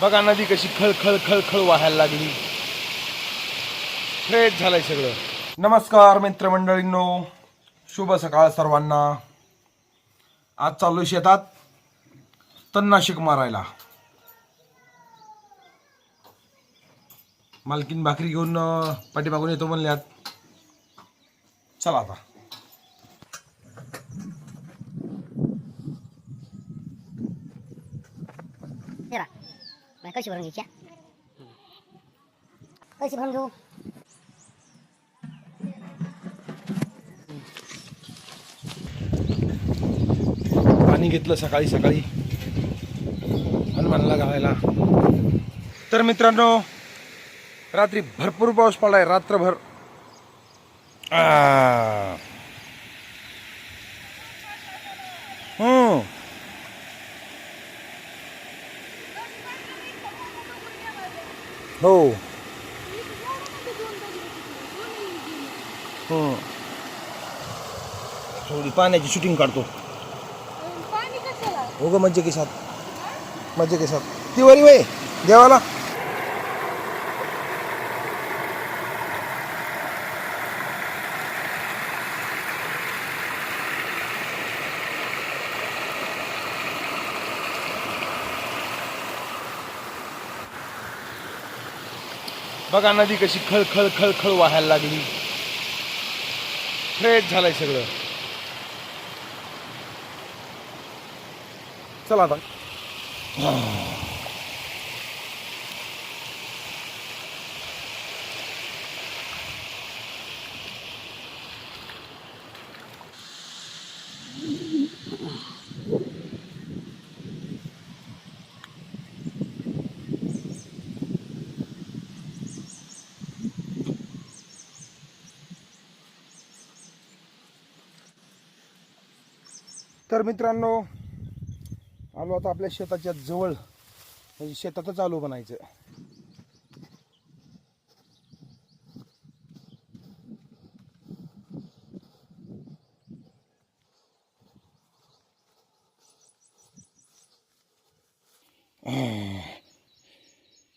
बघा नदी कशी खळ खळ व्हायला लागली. फ्रेश झालंय सगळं. नमस्कार मित्रमंडळींनो. शुभ सकाळ सर्वांना. आज चालू शेतात तणनाशक मारायला. मालकीन भाकरी घेऊन पाठीमागून येतो म्हणल्यात. चला आता. बाय कशी भरून घ्यायची कशी भरून घेऊ? पाणी घेतलं सकाळी सकाळी. हनुमानला घालायला तर मित्रांनो रात्री भरपूर पाऊस पडलाय रात्रभर. आ. हो. हम्म. थोडी पाण्याची शूटिंग काढतो. पाणी कशाला? हो ग मज्जे के साथ मज्जे के साथ ती वरी वय देवाला. बघा नदी कशी खळ खळ खळ खळ वाहायला लागली. फ्रेश झालंय सगळं. चला आता. तर मित्रांनो आलो आता आपल्या शेताच्या जवळ. म्हणजे शेतातच आलो बनायचं.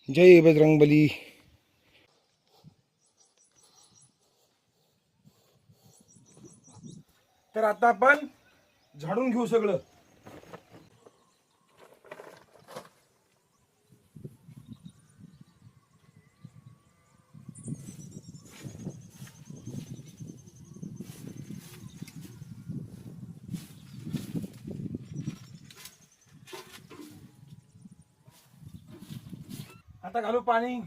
जय बजरंगबली. तर आता आपण झाडून घेऊ सगळं. आता घालू पाणी.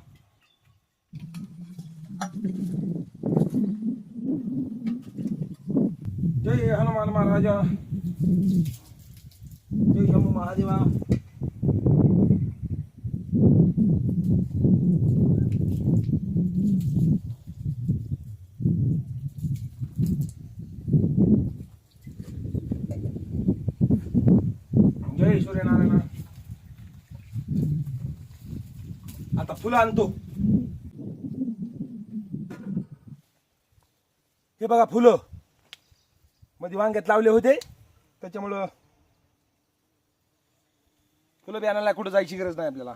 जय हनुमान महाराजा. जय शंभू महादेवा जय सूर्यनारायण आता फुलं आणतो हे बघा फुलं मध्ये वांग्यात लावले होते त्याच्यामुळं फुलं बी आणायला कुठं जायची गरज नाही आपल्याला.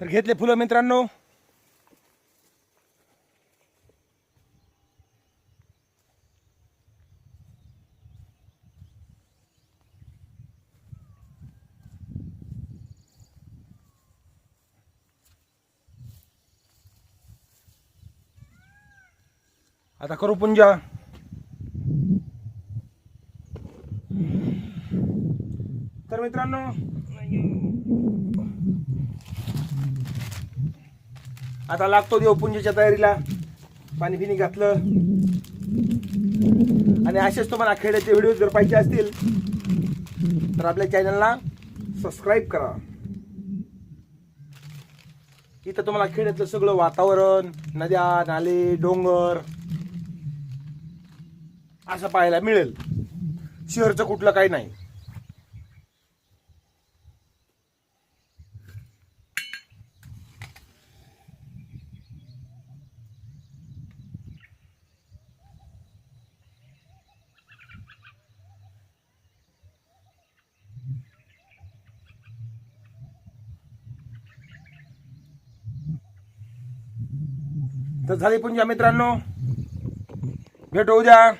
तर घेतले फुलं मित्रांनो. आता करू पुंजा. तर मित्रांनो आता लागतो देव तयारीला. पाणी पिणी घातलं. आणि असेच तुम्हाला खेड्याचे व्हिडिओ जर पाहिजे असतील तर आपल्या चॅनलला सबस्क्राईब करा. इथं तुम्हाला खेड्यातलं सगळं वातावरण नद्या नाले डोंगर असं पाहायला मिळेल. शहरचं कुठलं काही नाही. तर झाली पुंजा मित्रांनो. भेटू उद्या.